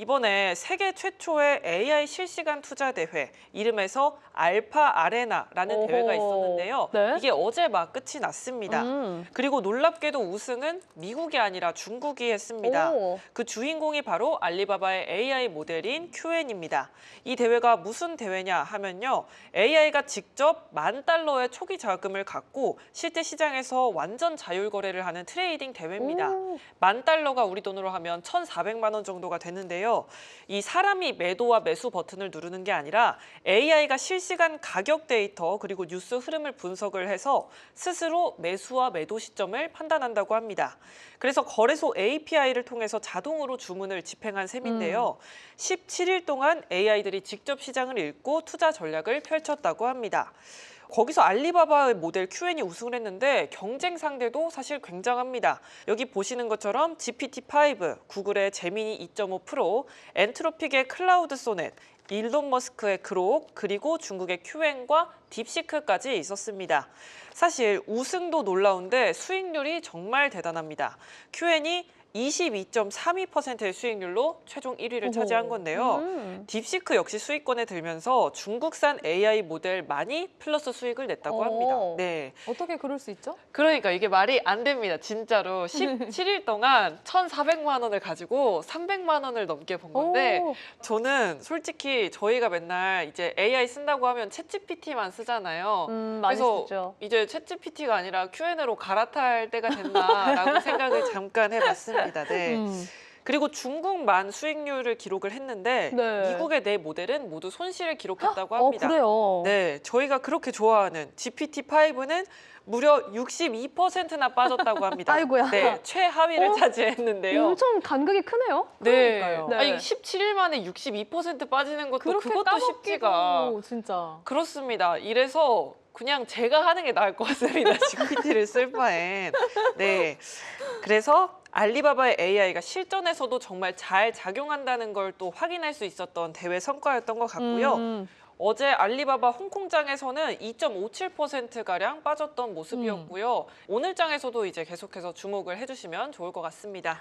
이번에 세계 최초의 AI 실시간 투자 대회 이름에서 알파 아레나라는 오호. 대회가 있었는데요. 네. 이게 어제 막 끝이 났습니다. 음. 그리고 놀랍게도 우승은 미국이 아니라 중국이 했습니다. 오. 그 주인공이 바로 알리바바의 AI 모델인 QN입니다. 이 대회가 무슨 대회냐 하면요. AI가 직접 만 달러의 초기 자금을 갖고 실제 시장에서 완전 자율 거래를 하는 트레이딩 대회입니다. 오. 만 달러가 우리 돈으로 하면 1,400만 원 정도가 되는데요. 이 사람이 매도와 매수 버튼을 누르는 게 아니라 AI가 실시간 가격 데이터 그리고 뉴스 흐름을 분석을 해서 스스로 매수와 매도 시점을 판단한다고 합니다. 그래서 거래소 API를 통해서 자동으로 주문을 집행한 셈인데요. 17일 동안 AI들이 직접 시장을 읽고 투자 전략을 펼쳤다고 합니다. 거기서 알리바바의 모델 QN이 우승을 했는데 경쟁 상대도 사실 굉장합니다. 여기 보시는 것처럼 GPT-5, 구글의 제미니 2.5 프로, 엔트로픽의 클라우드 소넷, 일론 머스크의 그록, 그리고 중국의 QN과 딥시크까지 있었습니다. 사실 우승도 놀라운데 수익률이 정말 대단합니다. QN이 22.32%의 수익률로 최종 1위를 차지한 건데요. 음. 딥시크 역시 수익권에 들면서 중국산 AI 모델 많이 플러스 수익을 냈다고 합니다. 오. 네. 어떻게 그럴 수 있죠? 그러니까 이게 말이 안 됩니다. 진짜로 17일 동안 1,400만 원을 가지고 300만 원을 넘게 번 건데 오. 저는 솔직히 저희가 맨날 이제 AI 쓴다고 하면 챗GPT만 쓰잖아요. 음, 그래서 쓰죠. 이제 챗GPT가 아니라 Q&A로 갈아탈 때가 됐나라고 생각을 잠깐 해봤습니다. 네. 음. 그리고 중국만 수익률을 기록을 했는데 네. 미국의 네 모델은 모두 손실을 기록했다고 어, 합니다. 그래요. 네, 저희가 그렇게 좋아하는 GPT-5는 무려 62%나 빠졌다고 합니다. 아이고야. 네, 최하위를 어? 차지했는데요. 엄청 간극이 크네요. 네. 그러니까요. 네. 아니 17일 만에 62% 빠지는 것도 그것도 까먹기도 쉽지가 진짜. 그렇습니다. 이래서 그냥 제가 하는 게 나을 것 같습니다. GPT를 쓸 바엔. 네. 그래서 알리바바의 AI가 실전에서도 정말 잘 작용한다는 걸 또 확인할 수 있었던 대회 성과였던 것 같고요. 음. 어제 알리바바 홍콩장에서는 2.57%가량 빠졌던 모습이었고요. 오늘 장에서도 이제 계속해서 주목을 해주시면 좋을 것 같습니다.